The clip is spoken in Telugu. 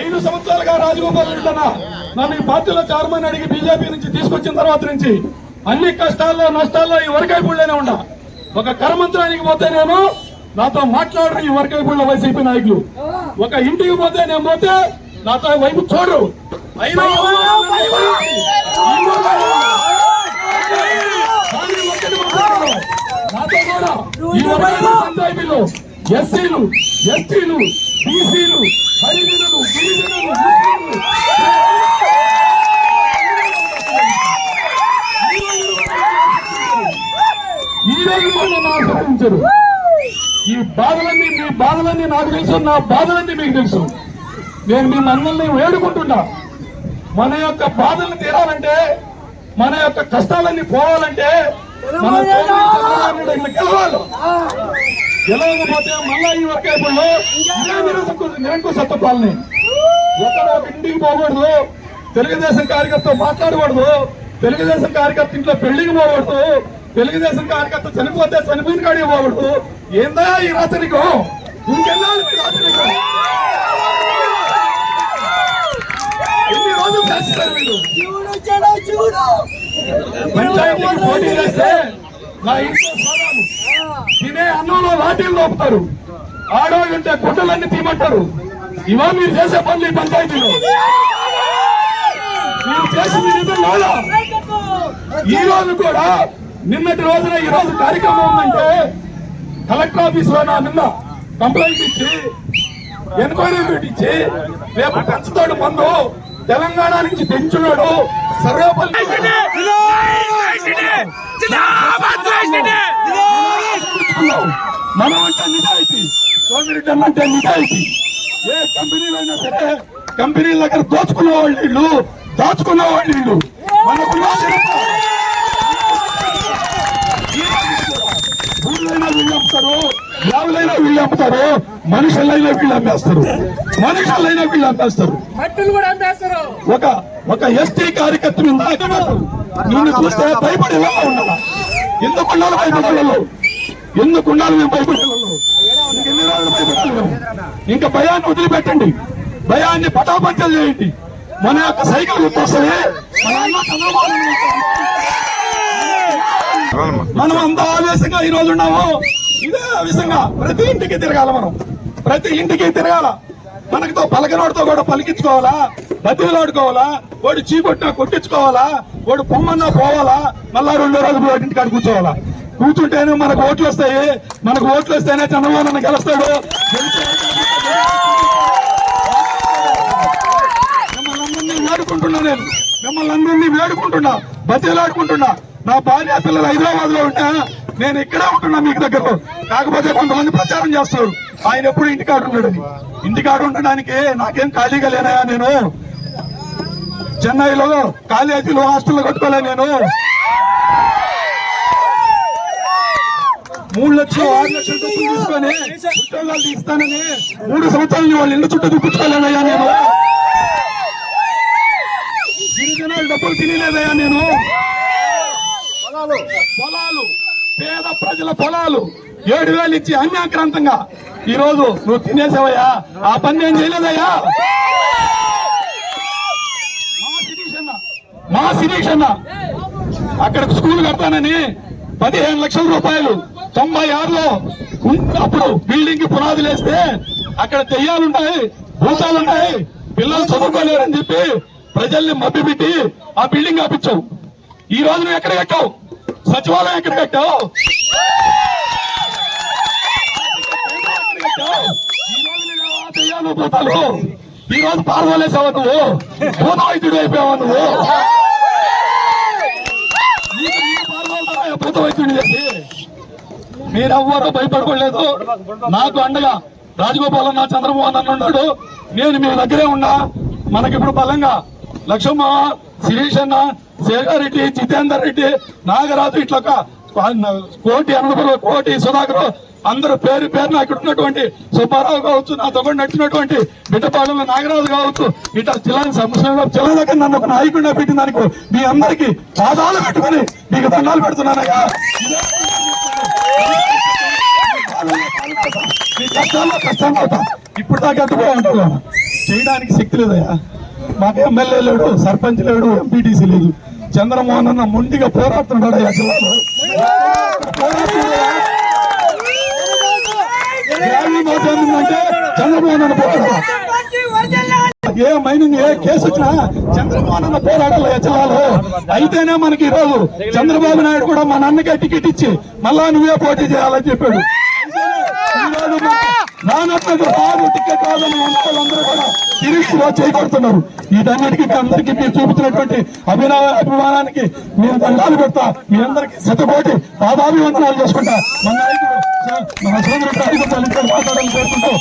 ఐదు సంవత్సరాలుగా రాజగోపాల్ రెడ్డి అన్న నన్ను ఈ పార్టీలో చైర్మన్ అడిగి బీజేపీ నుంచి తీసుకొచ్చిన తర్వాత నుంచి అన్ని కష్టాల్లో నష్టాల్లో ఈ వర్గైపుళ్ళనే ఉండా. ఒక కర్మంత్రానికి పోతే నేను నాతో మాట్లాడరు ఈ వర్గైపుళ్ళ వైసీపీ నాయకులు. ఒక ఇంటికి పోతే నేను పోతే నాతో వైపు చూడరు. అయినా నాతో కూడా ఈ వరకైపు ఎస్సీలు ఎస్టీలు బీసీలు హరిజనులు గిరిజనులు ఈ రోజు ఆశ్రయించరు. ఈ బాధలన్నీ మీ బాధలన్నీ నాకు తెలుసు నా బాధలన్నీ మీకు తెలుసు. నేను మీ అందరినీ వేడుకుంటున్నా. మన యొక్క బాధలు తీరాలంటే మన యొక్క కష్టాలన్నీ పోవాలంటే మన గెలవాలి గెలవకపోతే మళ్ళా ఈ నిరసకు నిరంకుశత్వ పాలన ఒకరు ఒక ఇంటికి పోకూడదు. తెలుగుదేశం కార్యకర్త మాట్లాడకూడదు. తెలుగుదేశం కార్యకర్త ఇంట్లో పెళ్ళికి పోకూడదు. తెలుగుదేశం కార్యకర్త చనిపోతే చనిపోయిన కాడికి పోకూడదు. ఏందా ఈ రాత్రికం? ఇంకెళ్ళాలి మీ రాత్రికం? ఎన్ని రోజులు చేస్తారు వీళ్ళు పంచాయతీకి పోటీ చేస్తే నా ఇంట్లో సోదాలు తినే అన్నంలో లాఠీలు లోపుతారు ఆడవాళ్ళు ఉంటే గుడ్డలన్నీ తీయమంటారు. ఇవా మీరు చేసే పనులు ఈ పంచాయతీలో. మీరు చేసింది నిజం కాదా? ఈ రోజు కూడా నిన్నటి రోజున ఈ రోజు కార్యక్రమం ఉందంటే కలెక్టర్ ఆఫీస్లో నా నిన్న కంప్లైంట్ ఇచ్చి ఎన్క్వైరీ పెట్టించి రేపు పెంచుతాడు మందు. తెలంగాణ నుంచి తెంచున్నాడు సర్వేపల్లి మనం అంటే నిజాయితీ. సోమిరెడ్డి అంటే నిజాయితీ. ఏ కంపెనీలో అయినా సరే కంపెనీల దగ్గర దోచుకున్న వాళ్ళు వీళ్ళు దాచుకున్న వాళ్ళు వీళ్ళు. మనుషులైనా వీళ్ళు అమ్మేస్తారు. మనుషులైనా వీళ్ళు అమ్మేస్తారు. ఒక ఒక ఎస్టీ కార్యకర్త మీద అభిమానం. నిన్ను చూస్తే భయపడేలా ఉండాలి ఎందుకు ఉండాలి భయపడాలి ఎందుకు ఉండాలి రోజులు మేము? ఇంకా భయాన్ని వదిలిపెట్టండి. భయాన్ని పటాపంచలు చేయండి. మన యొక్క సైకిల్ గుర్తొస్తుంది మనం అంత ఆవేశంగా ఈ రోజు ఉన్నాము. ఇదే ఆవేశంగా ప్రతి ఇంటికి తిరగాల మనం. ప్రతి ఇంటికి తిరగాల. మనకితో పలకనోడితో కూడా పలికించుకోవాలా? బతిలాడుకోవాలా వాడు చీకొట్టినా కొట్టించుకోవాలా? వాడు పొమ్మన్నా పోవాలా? మళ్ళా రెండో రోజు ఇంటికి కాడ కూర్చోవాలా? కూర్చుంటేనే మనకు ఓట్లు వస్తాయి. మనకు ఓట్లు వస్తేనే చంద్రబాబు గెలుస్తాడు. మిమ్మల్ని అందరినీ వేడుకుంటున్నా నేను. మిమ్మల్ని అందరినీ వేడుకుంటున్నా బతిలాడుకుంటున్నా నా భార్య పిల్లలు హైదరాబాద్లో ఉంటా నేను ఇక్కడే ఉంటున్నా మీకు దగ్గర కాకపోతే కొంతమంది ప్రచారం చేస్తారు. ఆయన ఎప్పుడు ఇంటికాడు ఉన్నాడని. ఇంటికాడు ఉండడానికి నాకేం ఖాళీగా లేనాయా నేను? చెన్నైలో కాలేజీలో హాస్టల్లో కట్టుకోలే నేను. మూడు లక్షలు ఆరు లక్షలు డబ్బులు తీసుకొని ఉద్యోగాలు ఇస్తానని మూడు సంవత్సరాలు వాళ్ళ ఇల్లు చుట్టూ దుక్కుకోలేనయ్యా నేను. గిరిజనాలు డబ్బులు తినలేదయ్యా నేను. పొలాలు. పేద ప్రజల పొలాలు. ఏడు వేలు ఇచ్చి అన్యాక్రాంతంగా ఈ రోజు నువ్వు తినేసావయ్యా. ఆ పని నేను చేయలేదయ్యా. మా శిరీష్ అన్న, అక్కడ స్కూల్ కడతానని పదిహేను లక్షల రూపాయలు తొంభై ఆరులో అప్పుడు బిల్డింగ్కి పునాదులు వేస్తే అక్కడ దెయ్యాలుంటాయి భూతాలుంటాయి పిల్లలు చదువుకోలేరని చెప్పి ప్రజల్ని మభ్యపెట్టి ఆ బిల్డింగ్ ఆపించావు. ఈ రోజు నువ్వు ఎక్కడ కట్టావు? సచివాలయం ఎక్కడ కట్టావు ఈ రోజు నువ్వు ఆ ఈ రోజు పారదోలేసావా నువ్వు? భూత అయిపోయావా నువ్వు? భూతవైద్యుడు చేసి మీరెవ్వరూ భయపడకూడలేదు. నాకు అండగా రాజగోపాల్ అన్న చంద్రమోహన్ అన్న ఉన్నాడు. నేను మీ దగ్గరే ఉన్నా. మనకిప్పుడు బలంగా. లక్ష్మమ్మ శిరీష్ అన్న శేఖర్ జితేందర్ రెడ్డి నాగరాజు ఇట్లా కోటి అనంతపురం కోటి సుధాకర్ అందరు పేరు పేరున ఇక్కడ ఉన్నటువంటి సుబ్బారావు కావచ్చు నాతో కూడా నచ్చినటువంటి బిడ్డపాలెంలో నాగరాజు కావచ్చు ఇట్లా జిల్లా సంవత్సరంలో జిల్లా దగ్గర నన్ను ఒక నాయకుండా పెట్టిన దానికి మీ అందరికి పాదాలు పెట్టుకొని మీకు దండాలు పెడుతున్నానయ్యా. మీ కష్టాల్లో కష్టాలు అవుతా. ఇప్పుడు దాకా అడ్డుపోయి ఉంటావు చేయడానికి శక్తి లేదయ్యా. మాకు ఎమ్మెల్యే లేడు సర్పంచ్ లేడు ఎంపీటీసీ లేదు. చంద్రమోహన్ అన్న మొండిగా పోరాడుతున్నాడు అయ్యా జిల్లాలో పోరాడుతున్నాడా? చంద్రమోహన్ అన్న పోరాడాలి ఏ మైనింగ్ ఏ కేసు వచ్చినా చంద్రబాబు నాన్న పోరాడాలి జిల్లాలో అయితేనే మనకి ఈ రోజు చంద్రబాబు నాయుడు కూడా మా అన్నకే టికెట్ ఇచ్చి మళ్ళా నువ్వే పోటీ చేయాలని చెప్పాడు. ఈరోజు నానప్పకు రాదు టికెట్ కాదని మన కూడా తిరిగి ఈరోజు వీటన్నిటికీ మీ అందరికీ మీరు చూపించినటువంటి అభినవ అభిమానానికి మీరు దండాలు పెడతా మీ అందరికీ శతకోటి పాదాభివందనాలు చేసుకుంటా. మన నాయకుడు మన సోదరు కార్యకర్తలు మాట్లాడాలని కోరుకుంటూ